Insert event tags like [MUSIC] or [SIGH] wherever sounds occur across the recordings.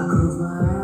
Bye.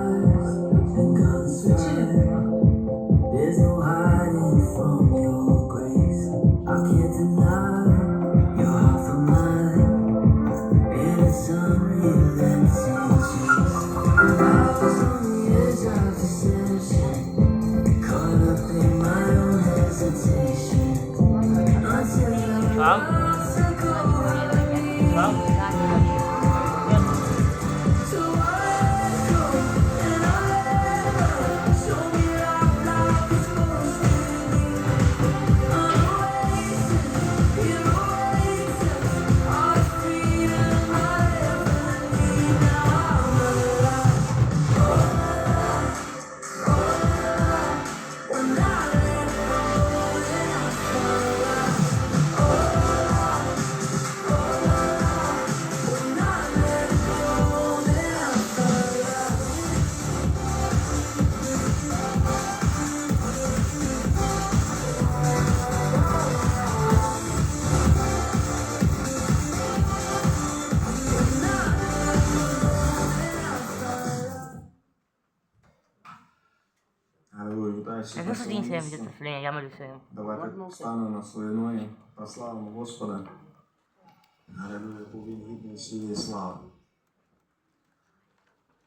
Давайте встанемо на свої ноги, прославимо Господа. Аллилуйя, бо Він гідний всієї слави.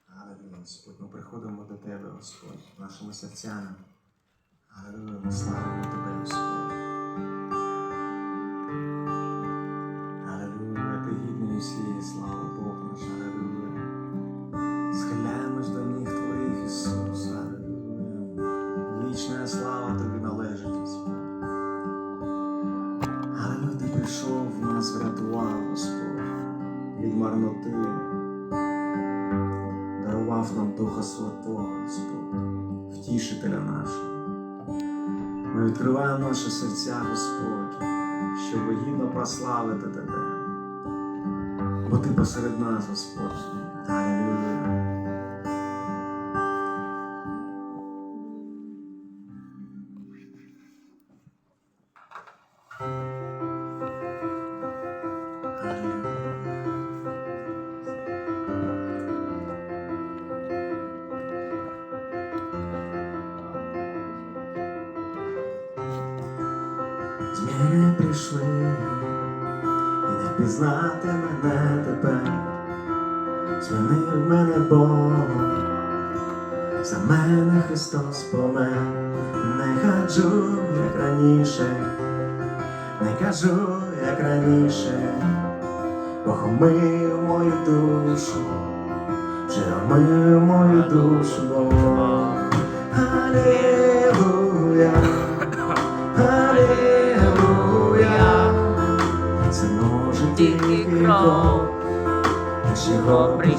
Аллилуйя, Господь, ми приходимо до Тебе, Господь, нашими серцями. Аллилуйя, ми славимо Тебе, Господь. Ми відкриваємо наші серця, Господь, щоб гідно прославити Тебе. Бо Ти посеред нас, Господь. Прийшли, і не пізнати мене тепер. Змінив мене Бог, за мене Христос помер. Не хаджу, як раніше, не кажу, як раніше, Бог омив мою душу, вже омив мою душу. Аллилуйя.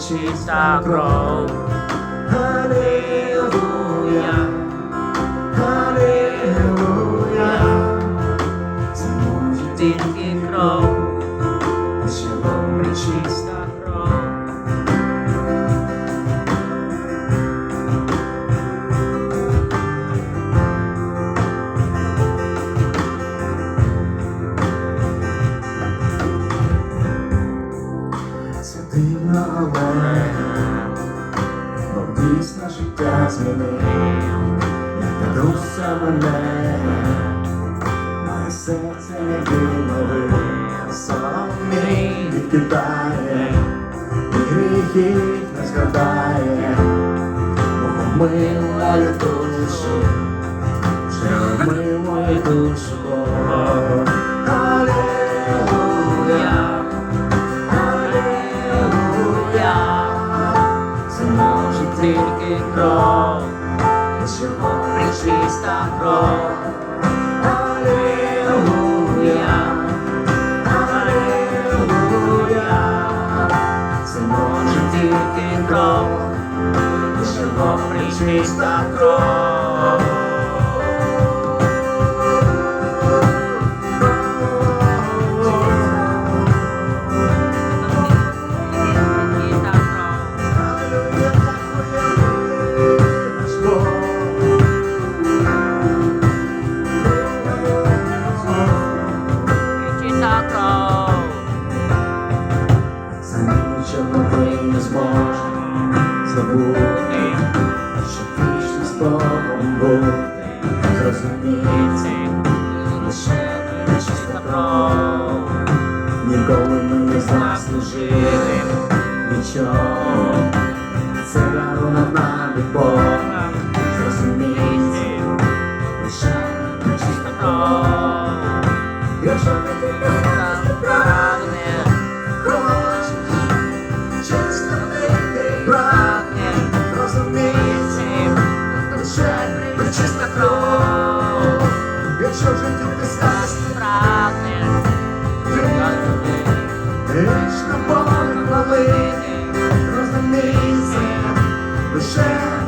Його причиста кров. Аллилуйя, причиста кров. Аллилуйя, Аллилуйя, це може тільки ти не зможеш, забути, що вічно з Богом був, зрозуміти, лише чиста кров, ніколи ми не заслужили нічого, це дарунок нам від Бога, лише чиста кров, якщо ти не лише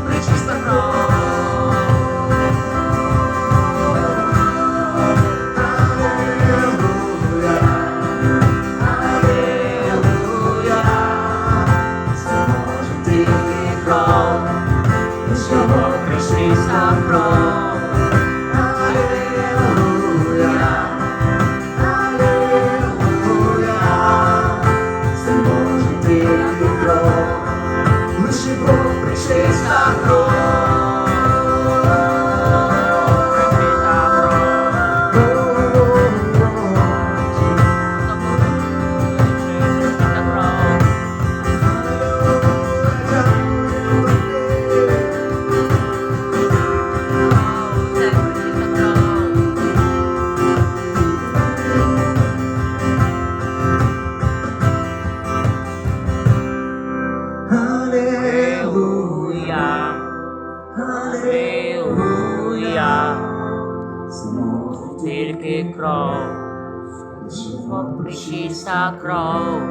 причиста кров,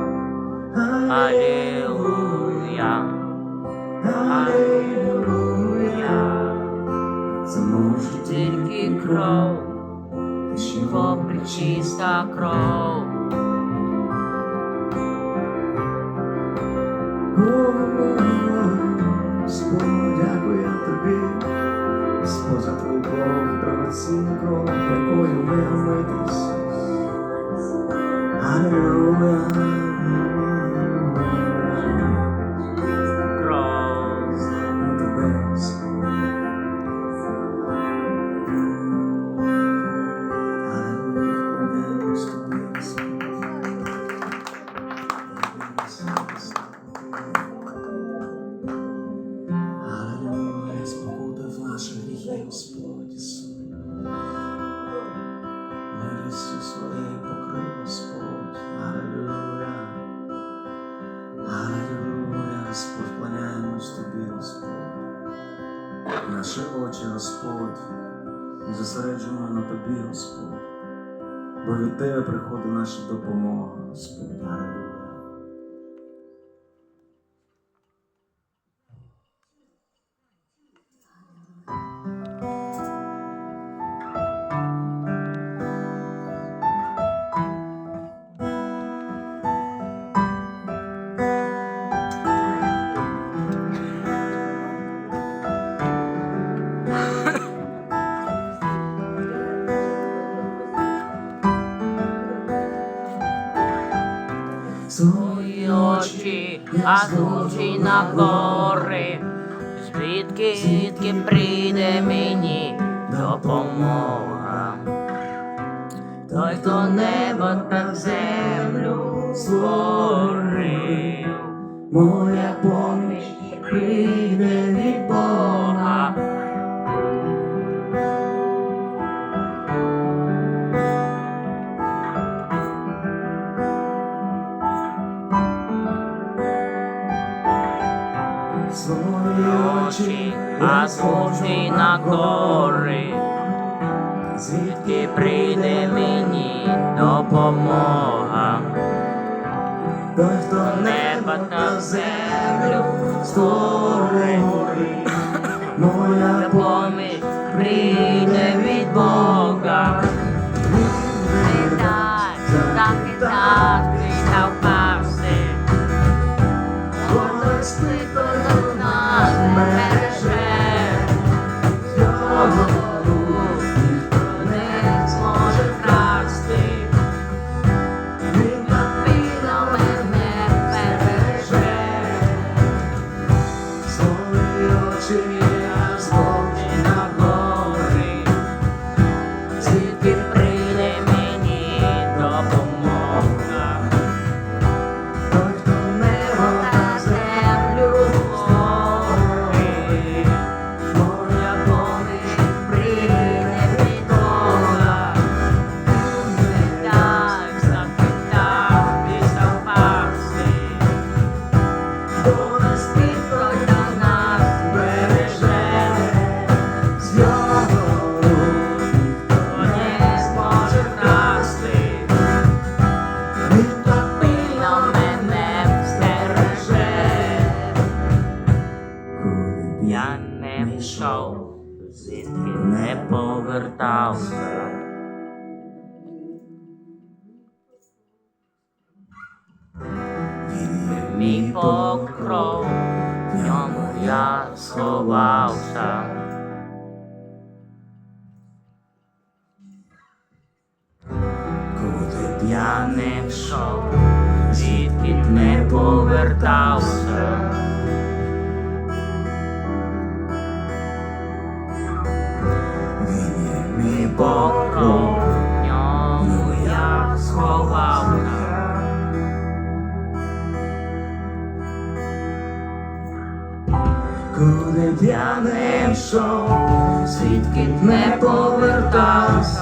Алілуя, Це може тільки кров, лише бо причиста кров. Господь, дякую тобі, Господь, за твою кров, дорогоцінну кров, якою ми омитись. Аллилуйя. Кров, звучі на гори, звідки звідки прийде мені допомога. Той, хто небо та землю створив, Моя на гори, звідки прийде мені допомога. Той, хто неба та землю створив, моя я не пішов, звідки не повертався. Він не мій покров, в ньому я сховався. Куди б я не пішов, звідки не повертався. Богу ньому я сховався. Куди б я не йшов, звідки не повертався.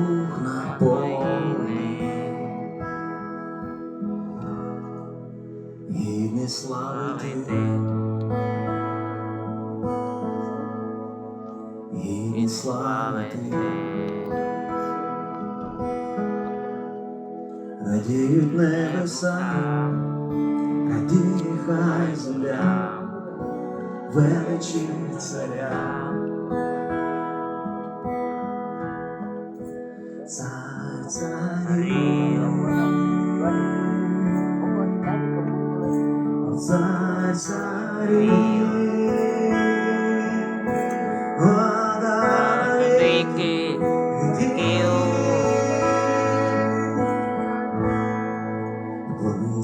дух наповни. не слави ти, гідний слави ти. Радіють небеса, радіє хай земля, величі царя.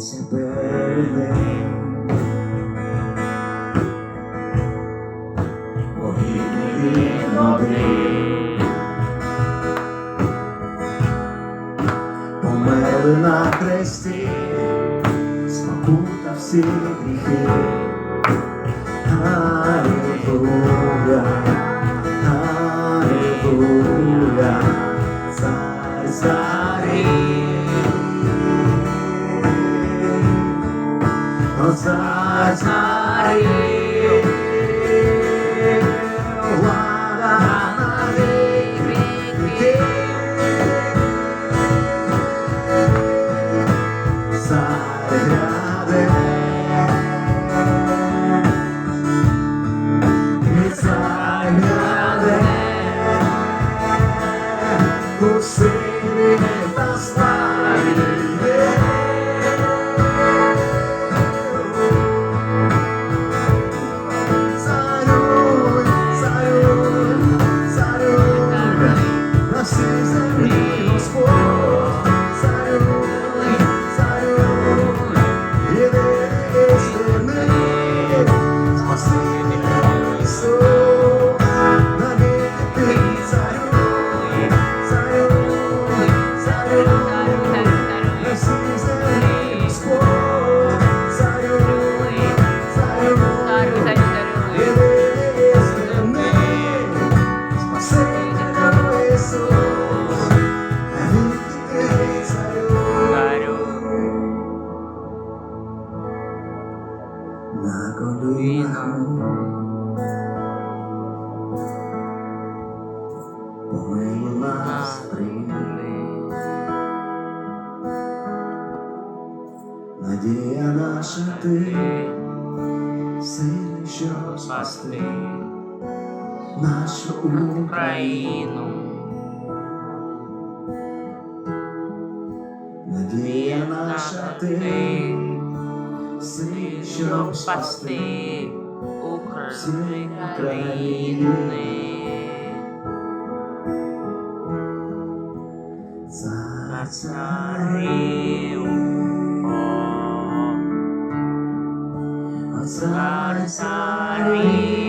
Сонце пильне, повільні води, померли на хресті, спокута всі гріхи. ти, сніжно спасти України. За царів, о, за царів.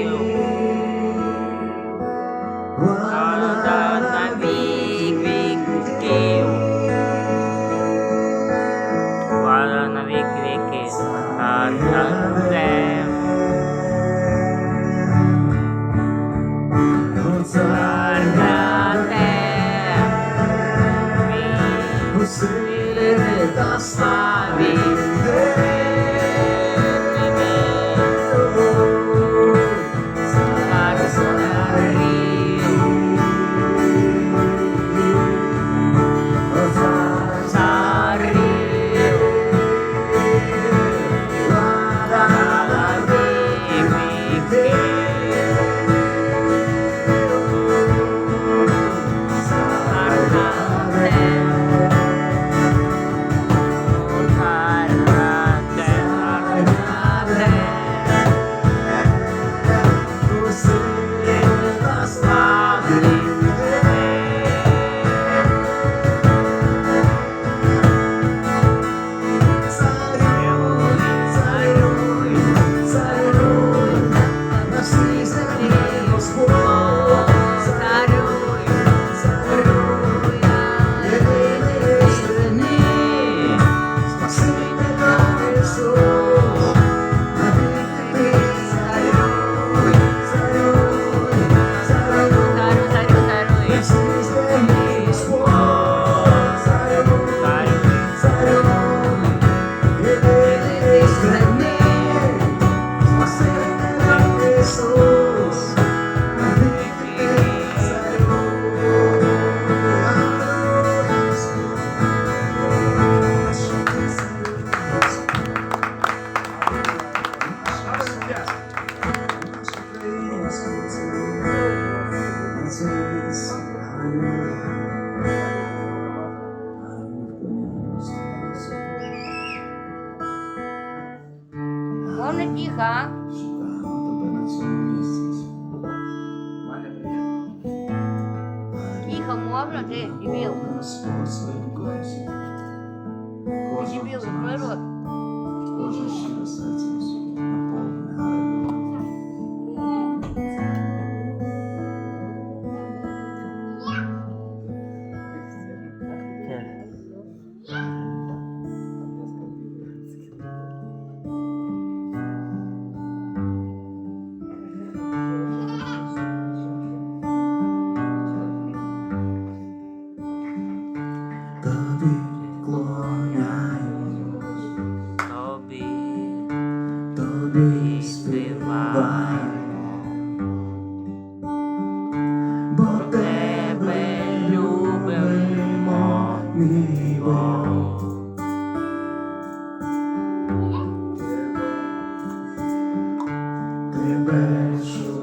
білий природ. Боже щире серце. Тебе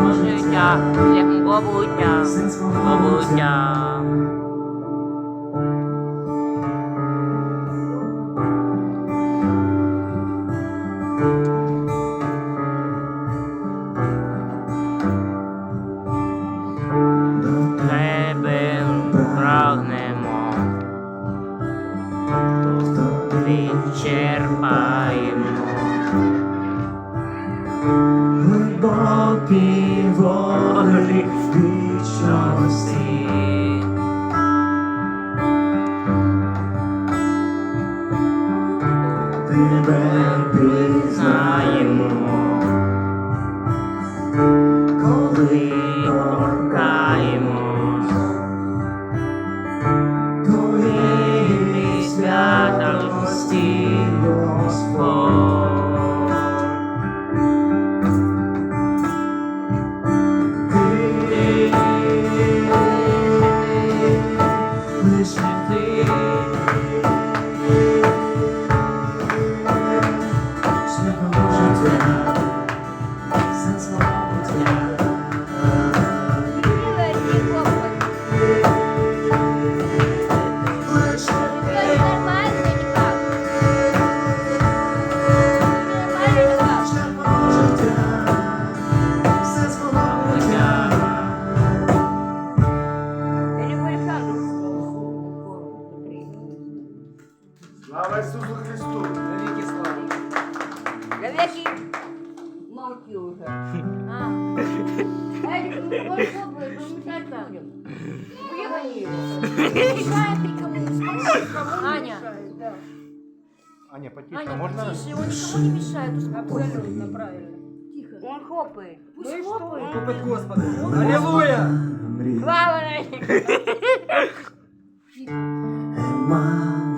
життя, життя, шляхом мого сенс мого мого такі. Молки уже. [LAUGHS] А. Эдик, ну попробуй, помешать там. Ну Уехали. Мешает никому, смотри, Аня. Аня, потише, Аня, а можно? тише, он никому не мешает. Абсолютно правильно. Тихо. Он хлопает. Пусть Ну и что? хлопает. Ну, Хлопать Господу. Аллилуйя! Слава Слава [LAUGHS]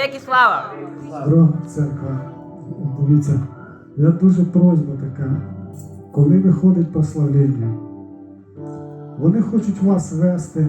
Христу! і слава! Дорога церква, дивіться, я дуже просьба така, коли виходить прославлення, вони хочуть вас вести